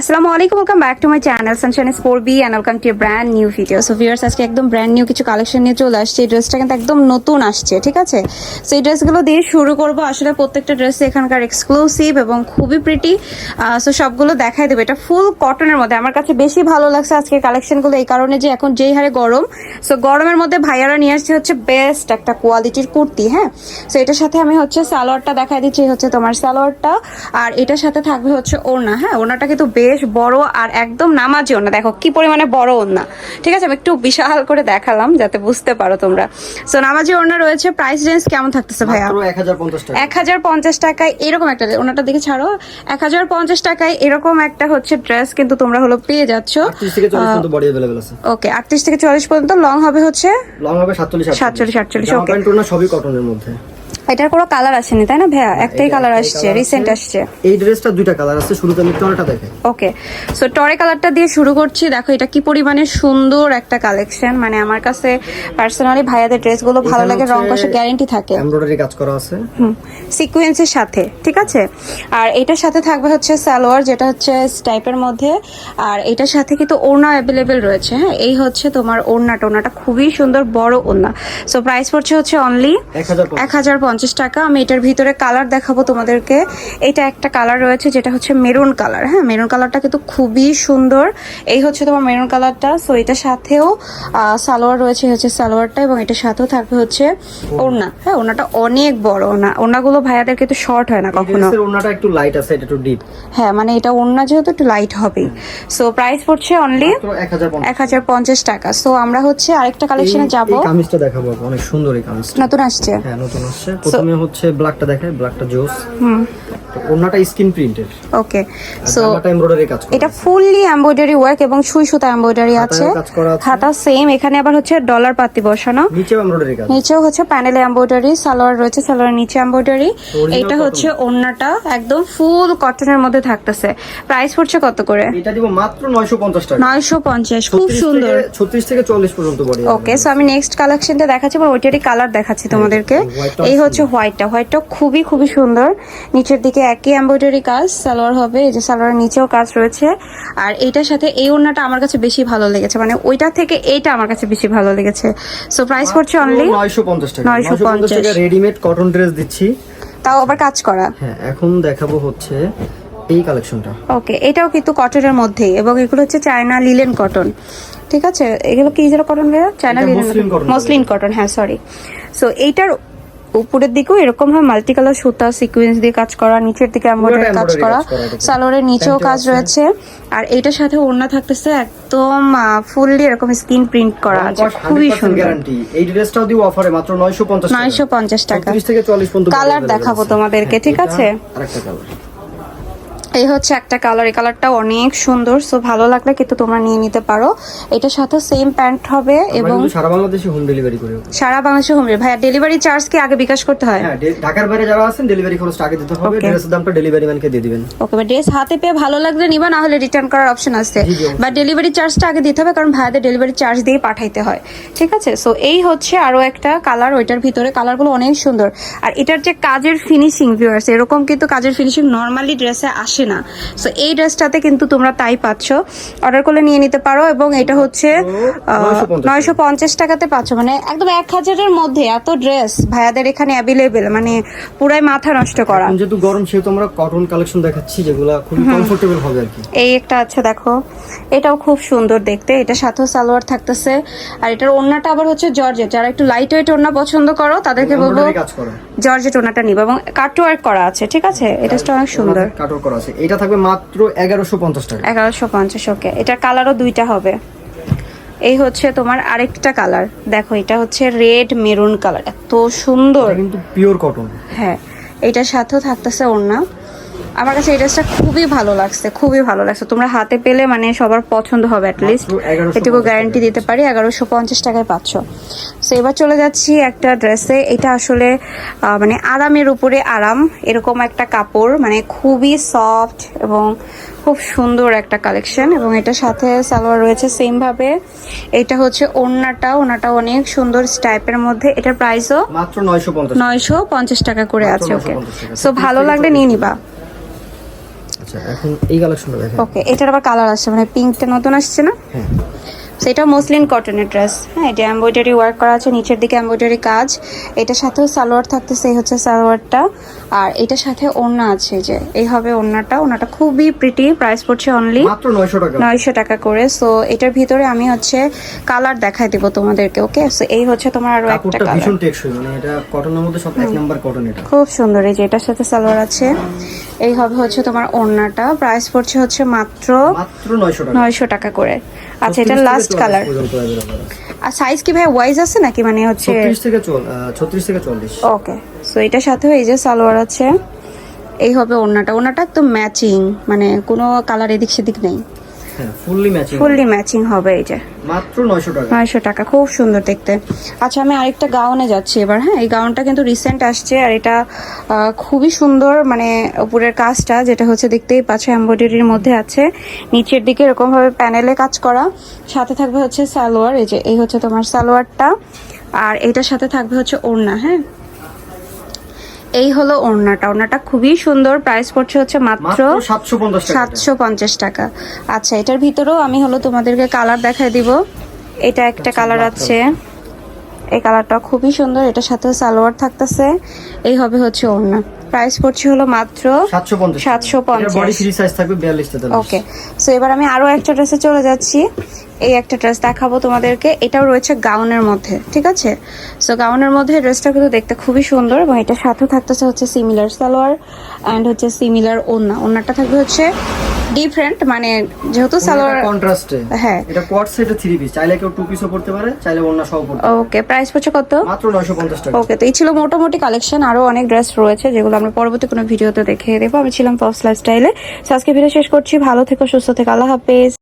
আসসালামু আলাইকুম welcome back to my channel Sunshine spore B and welcome to brand new video so viewers আজকে একদম brand new কিছু collection নিয়ে চলে আসছে। এই ড্রেসটা কিন্তু একদম নতুন আসছে, ঠিক আছে? সো এই ড্রেসগুলো দিয়ে শুরু করব। আসলে প্রত্যেকটা ড্রেস এখানকার এক্সক্লুসিভ এবং খুবই প্রিটি সো সবগুলো দেখাই দেবে। এটা ফুল কটনের মধ্যে। আমার কাছে বেশি ভালো লাগছে আজকের কালেকশনগুলো এই কারণে যে এখন যেই হারে গরম সো গরমের মধ্যে ভাইয়ারা নিয়ে আসছে হচ্ছে বেস্ট একটা কোয়ালিটির কুর্তি হ্যাঁ? সো এটার সাথে আমি হচ্ছে সালোয়ারটা দেখাই দিচ্ছি। হচ্ছে তোমার সালোয়ারটা। আর এটার সাথে থাকবে হচ্ছে ওড়না হ্যাঁ? ওড়নাটা কিন্তু বেশ বড় আর একদম নামাজি ওনা দেখো কি পরিমাণে বড় ওনা ঠিক আছে আমি একটু বিশাল করে দেখালাম যাতে বুঝতে পারো তোমরা। সো নামাজি ওনা রয়েছে। প্রাইস রেঞ্জ কেমন থাকতেছে ভাইয়া? এক হাজার পঞ্চাশ টাকায় এরকম একটা ওনাটা দেখে ছাড়ো। এক হাজার পঞ্চাশ টাকায় এরকম একটা হচ্ছে ড্রেস কিন্তু তোমরা হলো পেয়ে যাচ্ছ। ওকে আটত্রিশ থেকে চল্লিশ পর্যন্ত লং হবে হচ্ছে লং হবে সাতচল্লিশ সাতচল্লিশ আটচল্লিশ সবই কটনের মধ্যে। এটার কোনো কালার আসেনি তাই না ভাইয়া? একটাই কালার আসছে রিসেন্ট আসছে। এই ড্রেসটা দুইটা কালার আছে শুরুতে আমি টরটা দেখে ওকে সো টরে কালারটা দিয়ে শুরু করছি। দেখো এটা কি পরিমাণে সুন্দর একটা কালেকশন মানে আমার কাছে পার্সোনালি ভাইয়াদের ড্রেসগুলো ভালো লাগে রং কষে গ্যারেন্টি থাকে। এমব্রয়ডারি কাজ করা আছে। হুম সিকোয়েন্সের সাথে ঠিক আছে? আর এটার সাথে থাকবে হচ্ছে সালোয়ার যেটা হচ্ছে টাইপের মধ্যে। আর এটার সাথে কিন্তু ওড়না অ্যাভেলেবেল রয়েছে হ্যাঁ? এই হচ্ছে তোমার ওড়নাটা ওড়নাটা খুবই সুন্দর বড় ওড়না। সো প্রাইস পড়ছে হচ্ছে অনলি 1050 এক হাজার পঞ্চাশ টাকা। আমি এটার ভিতরে কালার দেখাবো তোমাদেরকে। এটা একটা কালার রয়েছে যেটা হচ্ছে মেরুন কালার হ্যাঁ? মেরুন কালারটা কিন্তু খুবই সুন্দর। এই হচ্ছে তোমার মেরুন কালারটা সো এটার সাথেও সালোয়ার রয়েছে হচ্ছে সালোয়ারটা এবং এটার সাথেও থাকবে হচ্ছে ওড়না। হ্যাঁ ওড়নাটা অনেক বড় ওড়না। ওড়নাগুলো ভাইয়াদের কিন্তু শর্ট হয় না কখনো। ওড়নাটা একটু লাইট আছে এটা একটু ডিপ হ্যাঁ মানে এটা ওড়না যেহেতু একটু লাইট হবে সো প্রাইস পড়ছে অনলি এক হাজার পঞ্চাশ টাকা। সো আমরা হচ্ছে আরেকটা কালেকশনে যাব। কামিজটা দেখাবো অনেক সুন্দর এই কামিজটা। নতুন আসছে? হ্যাঁ নতুন আসছে। প্রথমে হচ্ছে ব্ল্যাকটা দেখায় ব্ল্যাকটা জোস। হুম। তো ওড়নাটা স্কিন প্রিন্টের ওকে সো জামাটা এমব্রয়ডারি কাজ করা এটা ফুললি এমব্রয়ডারি ওয়ার্ক এবং সুই সুতা এমব্রয়ডারি আছে। হাতা সেম এখানে আবার হচ্ছে ডলার পাতি বসানো। নিচেও এমব্রয়ডারি কাজ নিচেও হচ্ছে প্যানেলে এমব্রয়ডারি সালোয়ার রয়েছে সালোয়ার নিচে এমব্রয়ডারি এটা হচ্ছে ওড়নাটা একদম ফুল কটনের মধ্যে থাকতেছে। প্রাইস পড়ছে কত করে? এটা দিব মাত্র 950 টাকা। নয়শো পঞ্চাশ খুব সুন্দর থেকে 36 থেকে 40 পর্যন্ত বডি ওকে সো আমি নেক্সট কালেকশনটা দেখাচ্ছি এবং ওইটারই কালার দেখাচ্ছি তোমাদেরকে। এই হচ্ছে হোয়াইটটা হোয়াইটটা খুবই খুবই সুন্দর। নিচের দিকে একই এমব্রয়ডারি কাজ সালোয়ার হবে এই যে সালোয়ারের নিচেও কাজ রয়েছে। আর এইটার সাথে এই ওড়নাটা আমার কাছে বেশি ভালো লেগেছে। মানে ওইটা থেকে এইটা আমার কাছে বেশি ভালো লেগেছে। সো প্রাইস পড়ছে অনলি 950 টাকা। 950 950 টাকা রেডিমেড কটন ড্রেস দিচ্ছি। তাও আবার কাজ করা। হ্যাঁ এখন দেখাবো হচ্ছে এই কালেকশনটা ওকে এটাও কিন্তু কটনের মধ্যেই এবং এগুলো হচ্ছে চায়না লিলেন কটন ঠিক আছে? এগুলো কি যেন কটন ভাইয়া চায়না লিলেন মসলিন কটন হ্যাঁ সরি সো এইটার উপরের দিকেও এরকম হয় মাল্টি কালার সুতা সিকুয়েন্স দিয়ে কাজ করা নিচের দিকে এমব্রয়ডারি কাজ করা। সালোয়ারের নিচেও কাজ রয়েছে। আর এটার সাথে ওড়না থাকতেছে একদম ফুললি এরকম স্কিন প্রিন্ট করা আছে। খুবই সুন্দর। এই ড্রেসটাও দিব অফারে মাত্র 950 টাকা। নয়শো পঞ্চাশ টাকা। 30 থেকে 40 পর্যন্ত কালার দেখাবো তোমাদেরকে ঠিক আছে? আরেকটা কালার এই হচ্ছে একটা কালার এই কালারটা অনেক সুন্দর সো ভালো লাগলে কিন্তু তোমরা নিয়ে নিতে পারো। এটার সাথে সেম প্যান্ট হবে এবং সারা বাংলাদেশে হোম ডেলিভারি করে। সারা বাংলাদেশে হোম ভাইয়া ডেলিভারি চার্জ কি আগে বিকাশ করতে হয়? হ্যাঁ ঢাকার বাইরে যারা আছেন ডেলিভারি খরচটা আগে দিতে হবে. ড্রেসের দামটা ডেলিভারি ম্যানকে দিয়ে দিবেন। ওকে বা ড্রেস হাতে পেয়ে ভালো লাগলে নিবা না হলে রিটার্ন করার অপশন আছে। বা ডেলিভারি চার্জটা আগে দিতে হবে কারণ ভাইয়াদের ডেলিভারি চার্জ দিয়ে পাঠাইতে হয়। ঠিক আছে? সো এই হচ্ছে আরও একটা কালার ওইটার ভিতরে কালারগুলো অনেক সুন্দর। আর এটার যে কাজের ফিনিশিং ভিউয়ার্স এরকম কিন্তু কাজের ফিনিশিং নরমালি ড্রেসে আসে না। সো এই ড্রেসটাতে কিন্তু তোমরা তাই পাচ্ছ। অর্ডার করলে নিয়ে নিতে পারো এবং এটা হচ্ছে 950 নয়শো পঞ্চাশ টাকাতে পাচ্ছ। মানে একদম এক হাজারের মধ্যে এত ড্রেস ভাইয়াদের এখানে অ্যাভেলেবেল মানে পুরাই মাথা নষ্ট করা। যেহেতু গরম সেহেতু আমরা কটন কালেকশন দেখাচ্ছি যেগুলো খুবই কমফোর্টেবল হবে আর কি। এই একটা আছে দেখো। এটাও খুব সুন্দর দেখতে। এটা সাথেও সালোয়ার থাকতেছে। আর এটার ওড়নাটা আবার হচ্ছে জর্জেট। যারা একটু লাইট ওয়েট ওড়না পছন্দ করো তাদেরকে বলব জর্জেট ওড়নাটা নিবা এবং কাটওয়ার্ক করা আছে ঠিক আছে? এটা অনেক সুন্দর। কাটর করা আছে। এটা থাকবে মাত্র 1150 টাকা। এগারোশো পঞ্চাশ ওকে। এটার কালারও দুইটা হবে। এই হচ্ছে তোমার আরেকটা কালার দেখো এটা হচ্ছে রেড মেরুন কালার এত সুন্দর। কিন্তু পিওর কটন হ্যাঁ এটার সাথেও থাকতেছে ওড়না। আমার কাছে এই ড্রেসটা খুবই ভালো লাগছে খুবই ভালো লাগছে। তোমরা হাতে পেলে মানে সবার পছন্দ হবে অ্যাটলিস্ট মাত্র 1150 এটুকু গ্যারান্টি দিতে পারি এগারোশো পঞ্চাশ টাকায় পাচ্ছ। তো এবার চলে যাচ্ছি একটা ড্রেসে এটা আসলে মানে আরামের উপরে আরাম এরকম একটা কাপড় মানে খুবই সফট এবং খুব সুন্দর একটা কালেকশন এবং এটার সাথে সালোয়ার রয়েছে সেম ভাবে। এটা হচ্ছে ওড়নাটা ওড়নাটা অনেক সুন্দর স্টাইপের মধ্যে। এটার প্রাইসও মাত্র নয়শো পঞ্চাশ টাকা। করে আছে ওকে সো ভালো লাগলে নিয়ে নিবা। আচ্ছা এখন এই কালেকশনটা দেখেন। ওকে এটার আবার কালার আসছে মানে পিঙ্কটা নতুন আসছে না? হ্যাঁ। সেটা মসলিন কটনের ড্রেস হ্যাঁ এটা এমব্রয়ডারি ওয়ার্ক করা আছে নিচের দিকে এমব্রয়ডারি কাজ। এটার সাথেও সালোয়ার থাকতেছে এই হচ্ছে সালোয়ারটা। আর এটার সাথে ওড়না আছে যে এই হবে ওড়নাটা। ওড়নাটা খুবই প্রিটি প্রাইস পড়ছে অনলি মাত্র নয়শো টাকা। করে। সো এটার ভিতরে আমি হচ্ছে কালার দেখাই দিব তোমাদেরকে ওকে সো এই হচ্ছে তোমার আরও একটা কালার ভীষণ টেকসই মানে এটা কটনের মধ্যে সব এক নাম্বার কটন এটা। খুব সুন্দর এই যে এটার সাথে সালোয়ার আছে। এই হবে হচ্ছে তোমার ওড়নাটা। প্রাইস পড়ছে হচ্ছে মাত্র মাত্র নয়শো টাকা। নয়শো টাকা করে। আচ্ছা এটা লাস্ট কালার। আর সাইজ কি ভাই ওয়াইজ আছে নাকি? মানে হচ্ছে ছত্রিশ থেকে চল ছত্রিশ থেকে চল্লিশ। ওকে সো এটার সাথে এই যে সালোয়ার আছে এই হবে ওড়নাটা। ওড়নাটা একদম ম্যাচিং মানে কোনো কালার এদিক সেদিক নেই। ফুললি ম্যাচিং ফুললি ম্যাচিং হবে। এই যে। মাত্র নয়শো টাকা। নয়শো টাকা খুব সুন্দর দেখতে। আচ্ছা আমি আরেকটা গাউনে যাচ্ছি এবার হ্যাঁ? এই গাউনটা কিন্তু রিসেন্ট আসছে আর এটা খুবই সুন্দর মানে উপরের কাজটা যেটা হচ্ছে দেখতেই পাচ্ছ এমব্রয়ডারির মধ্যে আছে। নিচের দিকে এরকম ভাবে প্যানেলে কাজ করা। সাথে থাকবে হচ্ছে সালোয়ার এই যে এই হচ্ছে তোমার সালোয়ারটা। আর এটার সাথে থাকবে হচ্ছে ওড়না হ্যাঁ? এই হলো ওড়নাটা। ওড়নাটা খুবই সুন্দর। প্রাইস পড়ছে হচ্ছে মাত্র সাতশো পঞ্চাশ টাকা। সাতশো পঞ্চাশ টাকা। আচ্ছা এটার ভিতরেও আমি হলো তোমাদেরকে কালার দেখাই দিব। এটা একটা কালার আছে। এই কালারটা খুবই সুন্দর এটার সাথে সালোয়ার থাকতেছে। এই হবে হচ্ছে ওড়না। প্রাইস পড়ছে হলো মাত্র সাতশো পঞ্চাশ। 750 বডি ফ্রি সাইজ থাকবে বিয়াল্লিশ তেতাল্লিশ। ওকে সো এবার আমি আরও একটা ড্রেসে চলে যাচ্ছি। এই একটা ড্রেস দেখাবো তোমাদেরকে। এটাও রয়েছে গাউনের মধ্যে ঠিক আছে? সো গাউনের মধ্যে ড্রেসটা কিন্তু দেখতে খুবই সুন্দর এবং এটার সাথে থাকতেছে হচ্ছে সিমিলার সালোয়ার অ্যান্ড হচ্ছে সিমিলার ওড়না। ওড়নাটা থাকবে হচ্ছে ডিফারেন্ট মানে যেহেতু সালোয়ার কন্ট্রাস্টে হ্যাঁ। এটা কোয়াড সেটে থ্রি পিস চাইলে কেউ টু পিসও পড়তে পারে চাইলে অন্য সহ পড়তে পারে। ওকে প্রাইস হচ্ছে কত? মাত্র নয়শো পঞ্চাশ টাকা। ওকে তো এই ছিল মোটামুটি কালেকশন আরও অনেক ড্রেস রয়েছে যেগুলো আমরা পরবর্তী কোনো ভিডিওতে দেখিয়ে দেবো। আমি ছিলাম পপস লাইফস্টাইলে আজকে ভিডিও শেষ করছি। ভালো থেকো সুস্থ থেকো। আল্লাহ হাফেজ।